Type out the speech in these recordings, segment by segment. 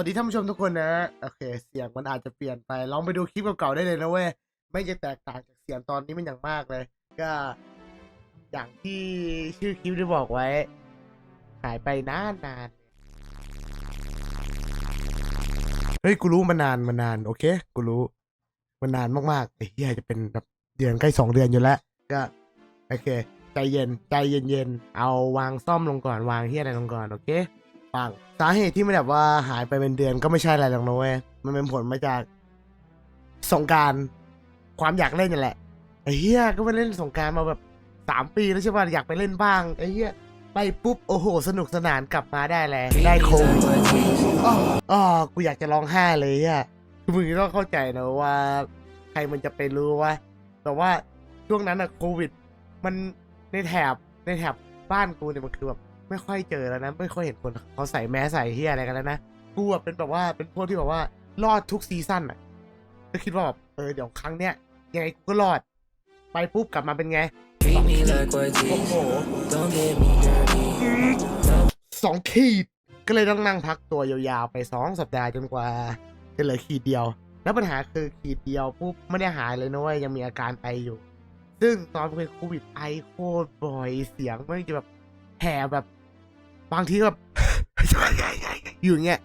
วัสดีท่านผู้ชมทุกคนนะ โอเค เสียงมันอาจจะเปลี่ยนไป ลองไปดูคลิปเก่าๆได้เลยนะเว้ย ไม่จะแตกต่างจากเสียงตอนนี้มันอย่างมากเลย ก็ อย่างที่ชื่อคลิปได้บอกไว้ หายไปนานนานเฮ้ย กูรู้มานานมานาน โอเค กูรู้มานานมากๆไอ้เหี้ยจะเป็นแบบเดือนใกล้สองเดือนอยู่แล้ว ก็ โอเค ใจเย็น ใจเย็นๆ เอาวางซ่อมลงก่อน วางเฮียอะไรลงก่อน โอเค ฟังสาเหตุที่ไม่แบบว่าหายไปเป็นเดือนก็ไม่ใช่อะไรหรอกนะเว้ยมันเป็นผลมาจากสงการความอยากเล่นนี่แหละไอ้เฮียก็ไปเล่นสงการมาแบบสามปีแล้วใช่ป่ะอยากไปเล่นบ้างไอ้เฮียไปปุ๊บโอ้โห สนุกสนานกลับมาได้แล้วได้โควิดอ้ออ้อกูอยากจะร้องไห้เลยอะมึงต้องเข้าใจนะว่า ใครมันจะไปรู้ว่า แต่ว่าช่วงนั้นอะโควิด มันในแถบในแถบบ้านกูเนี่ยมันคือแบบ ไม่ค่อยเจอแล้วนะ ไม่ค่อยเห็นคนเขาใส่แมสใส่เฮียอะไรกันแล้วนะกูอะเป็นแบบว่าเป็นพวกที่แบบว่ารอดทุกซีซั่นอะก็คิดว่าแบบเออเดี๋ยวครั้งเนี้ยยังไงกูก็รอด ไปปุ๊บกลับมาเป็นไงโอ้โหสองขีดก็เลยต้องนั่งพักตัวยาวๆไปสองสัปดาห์จนกว่าจะเหลือขีดเดียว แล้วปัญหาคือขีดเดียวปุ๊บไม่ได้หายเลยนะเว้ยยังมีอาการไออยู่ ซึ่งตอนเป็นโควิดไอโคตรบ่อยเสียงม่งจะแบบแผ่แบบ บางทีแบบ อยู่อย่างเงี้ย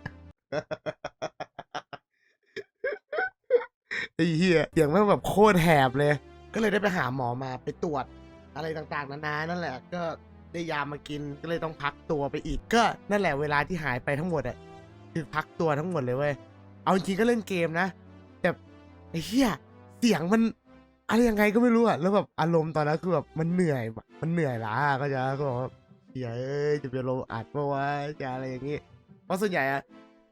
ไอ้เหี้ยเสียงแม่งแบบโคตรแหบเลย ก็เลยได้ไปหาหมอมาไปตรวจอะไรต่างๆ นานานั่นแหละ ก็ได้ยามากินก็เลยต้องพักตัวไปอีกก็นั่นแหละเวลาที่หายไปทั้งหมดอะคือพักตัวทั้งหมดเลยเว้ยเอาจริงก็เล่นเกมนะ แต่ไอ้เหี้ยเสียงมันอะไรยังไงก็ไม่รู้อะแล้วแบบอารมณ์ตอนนั้นคือแบบมันเหนื่อยมันเหนื่อยล้าก็จะก็บอกว่า เหี้ยเอ้ยจะเป็นลมอัดปะวะจะอะไรอย่างงี้เพราะส่วนใหญ่อะ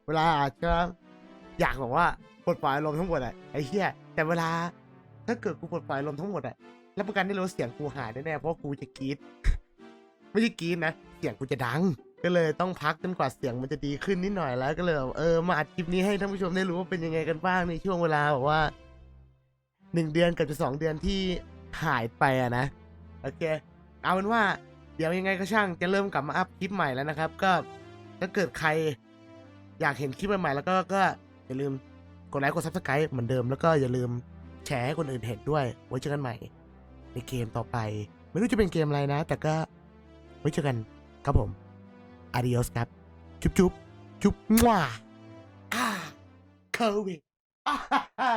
เวลาอาจจะอยากบอกว่าปลดปล่อยอารมทั้งหมดอะไอ้เหี้ยแต่เวลา ถ้าเกิดกูปลดปล่อยอารมทั้งหมดอะแล้วประกันได้รู้เสียงกูหายแน่ๆเพราะกูจะกรีดไม่ใช่กรีดนะเสียงกูจะดัง ก็เลยต้องพักจนกว่าเสียงมันจะดีขึ้นนิดหน่อยแล้วก็เลยแบบเออมาอัดคลิปนี้ให้ท่านผู้ชมได้รู้ว่าเป็นยังไงกันบ้างในช่วงเวลาแบบว่าหนึ่งเดือนกับจะสองเดือนที่หายไปอะนะโอเค เอาเป็นว่า เดี๋ยวยังไงก็ช่างจะเริ่มกลับมาอัพคลิปใหม่แล้วนะครับ ก็ถ้าเกิดใครอยากเห็นคลิปใหม่ๆแล้วก็ก็อย่าลืมกดไลค์กดซับสไครต์เหมือนเดิมแล้วก็อย่าลืมแชร์ให้คนอื่นเห็นด้วย ไว้เจอกันใหม่ ในเกมต่อไป ไม่รู้จะเป็นเกมอะไรนะ แต่ก็ไว้เจอกันครับผม adios ครับ จุ๊บจุ๊บจุ๊บมั่วอ่าโควิดอ่า